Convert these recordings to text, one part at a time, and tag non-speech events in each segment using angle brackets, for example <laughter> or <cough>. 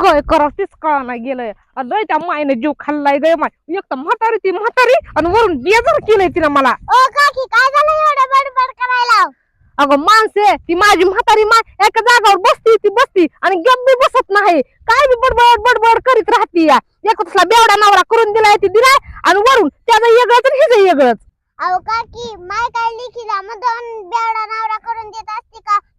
काय करा तेच कळा नाही गेलंय लय त्या मायने जीव खाल्लाय गे माय. एक तर म्हातारी ती म्हातारी आणि वरून बेजार केलंय तिनं मला. ओ काकी काय झालं एवढं बडबड करायला? अगं माणसे ती माझी म्हातारी माय एका जागावर बसती ती बसती आणि गप बी बसत नाही. काय बी बडबड बडबड करीत राहती या. एक तसला बेवडा नवरा करून दिलाय ती दिलाय आणि वरून त्याचं वेगळंच आणि हिचं वेगळंच अहो काकी माय काय लिखीला मधून बेवडा नवरा करून देत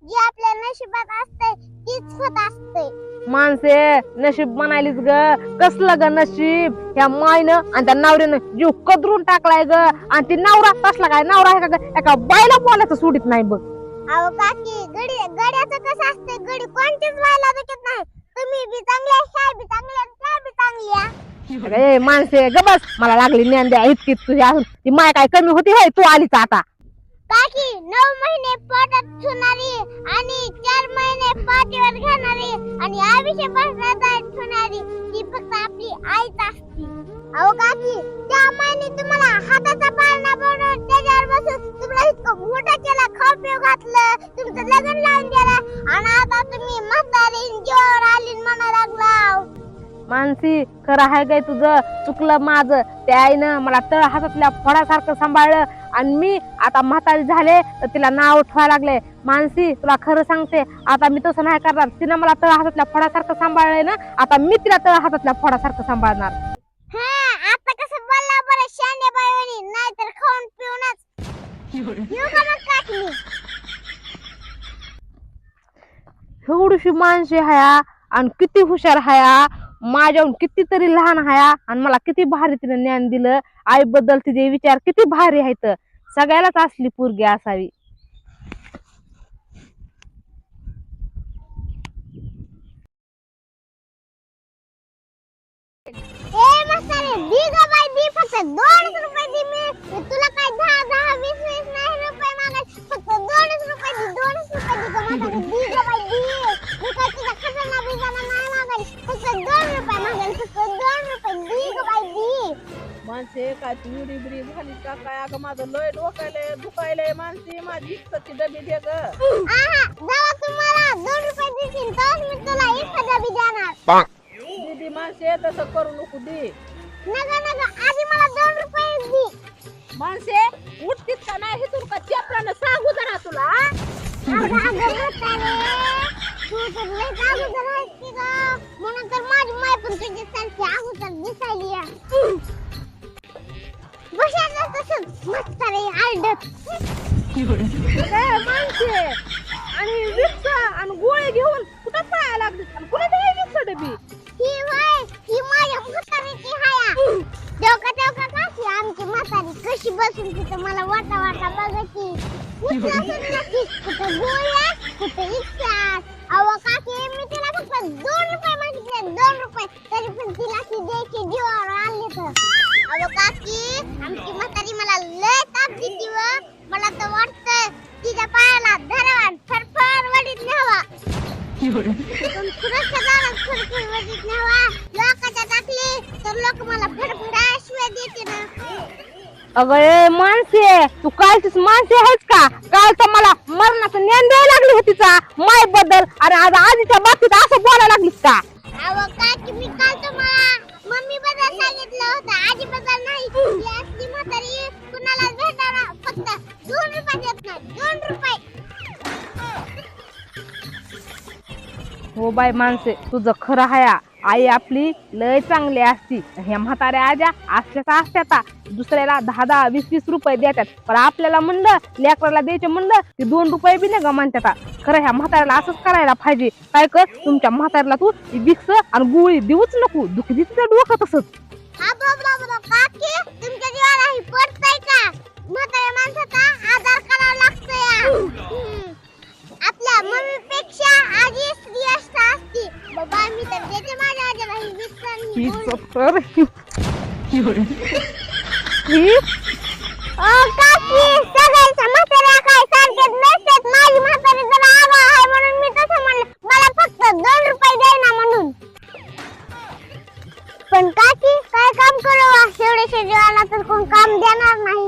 जी आपल्या नशिबात असते तीच होत असते माणसे नशीब म्हणालीच ग. कसलं ग नशीब? ह्या मायनं आणि त्या नवऱ्यानं जीव कदरून टाकलाय ग. आणि ती नवरा कसला काय नवरा आहे का ग? एका बायला बोलायचं सोडित नाही बघ. अहो काकी गडी गड्याचं कसं असते गडी कोणतीच व्हायला देखत नाही. तुम्ही बी चांगल्या ह्या बी चांगल्या त्या बी चांगल्या. माणसे ग बस. मला लागली ज्ञान द्या इतकी तुझी अजून. ती माय काय कमी होती होय? तू आलीच आता. काकी नऊ महिने पोटात ठेवणारी आणि चार महिने पाठीवर घेणारी आणि आयुष्य बसण्यात ठेवणारी ती फक्त आपली आईच असते. अहो काकी त्या मायने तुम्हाला हाताचा पाळणा बनवून त्याच्यावर बसून तुम्हाला इतकं मोठं केलं खाऊ घातलं तुमचं लग्न लावून दिलं आणि आता तुम्ही म्हातारी जीवावर आली म्हणा लागला मानसी खरं आहे काय तुझं चुकलं माझं. त्या आईनं मला तळ हातातल्या फळासारखं सांभाळलं. आणि मी आता म्हातारी झाले तर तिला नाव ठेवायला लागले. मानसी तुला खरं सांगते आता मी तसं नाही करणार. तिनं मला तळ हातातल्या फळासारखं सांभाळलंय ना आता मी तिला तळ हातातल्या फळासारखं सांभाळणार. हा आता कसं बोलला बरं बाई नाहीतर खाऊन पिऊनच? एवढीशी माणसे हया आणि किती हुशार हया. माझ्याहून कितीतरी लहान हाया आणि मला किती भारी तिने ज्ञान दिलं. आईबद्दल तिचे विचार किती भारी आहेत. सगळ्यालाच असली पोरगी असावी. ए म्हातारे बी ग बाई फक्त दोन माणसे काय तू उडी बिडी झाली का काय अगं माझं लय डोकायलंय दुखायलंय माणसे माझी इच्छाची डबी दे ग दीदी माणसे तसं करू नको दे माणसे उठतीत का नाही हिथून का चपरानं सांगू जरा तुला हा? म्हणून तर माझी माय पण तुझ्यासारखी अगोदर दिसायली आहे. बसायचं तसंच म्हातारे आरडत. ए, माणसे आणि रिक्षा आणि गोळे घेऊन कुठं पळायला लागली आणि कुठे दिली रिक्षा डबी ही वय, ही माझ्या म्हातारीची हाया. डोका डोका काकी आमची म्हातारी कशी बसून तिथं मला वाटा वाटा बघायची कुठं गोळ्या कुठं इच्छास अहो काकी मी तिला फक्त दोन रुपये मागितले दोन रुपये तरी पण तिला ती द्यायची जीवावर आणले तर? अहो काकी आमची म्हातारी मला लय ताप देती व. मला तर वाटतंय तिच्या पायाला धरावा फरफर वडीत न्यावा. पण सुरक्षा जाणार फरफर वडीत न्यावा. लोकांच्या टाकली तर लोक मला फरफरा शिवाय देते ना. अगं माणसे तू कालचीच माणसे आहेस का? काल तर मला मरणाचं ज्ञान द्यायला लागली होती मायबद्दल आणि आज आजीच्या बाबतीत असं बोलायला लागलीस का? अहो काकी मी काल हो बाय माणसे तुझं खरं हाया आई आपली लय चांगली असती. ह्या म्हाताऱ्या आज्या असल्याचा असत्याता दुसऱ्याला दहा दहा वीस वीस रुपये देतात पण आपल्याला म्हणलं लेकराला द्यायचे म्हणलं ते दोन रुपये बी नाही गमानत्यात खरं ह्या म्हाताऱ्याला असंच करायला पाहिजे. काय कर तुमच्या म्हाताऱ्याला तू विक्स आणि गोळी देऊच नको. दुखी दे डोकं तसंच. ना म्हणून पण काकी काय काम करू एवढ्याशा जीवाला तर कोण काम देणार नाही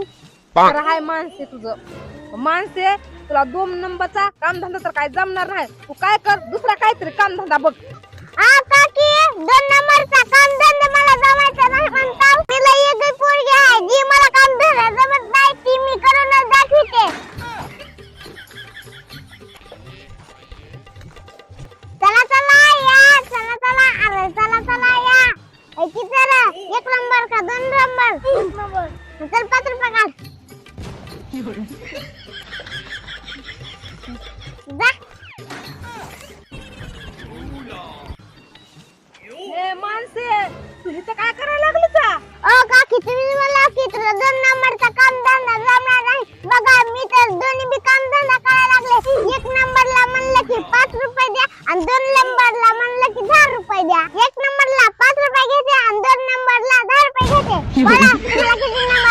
खरं हाय माणसे तुझं माणसे तुला दोन नंबरचा कामधंदा तर काय जमणार नाही तू काय कर दुसरा काहीतरी कामधंदा बघ आ काकी दोन नंबरचा काम धंदा मला जमायचा नाही म्हणता तिला एक पोरगी आहे जी मला काम धंदा जमत नाही ती मी करूनच चला चला या चला चला अरे चला चला या. एक नंबर का दोन नंबर नंबर? चल पाच रुपये काढ. तू इथं काय करायला लागली का ओ काकी तुम्ही मला की तुला दोन नंबरचा काम धंदा जमणार नाही. बघा मी तर दोन्ही बी काम धंदा करायला लागले. एक नंबरला म्हणलं की पाच रुपये द्या आणि दोन नंबरला म्हणलं की दहा रुपये द्या. एक नंबरला पाच रुपये घेते आणि दोन नंबरला दहा रुपये घेते. <laughs> मला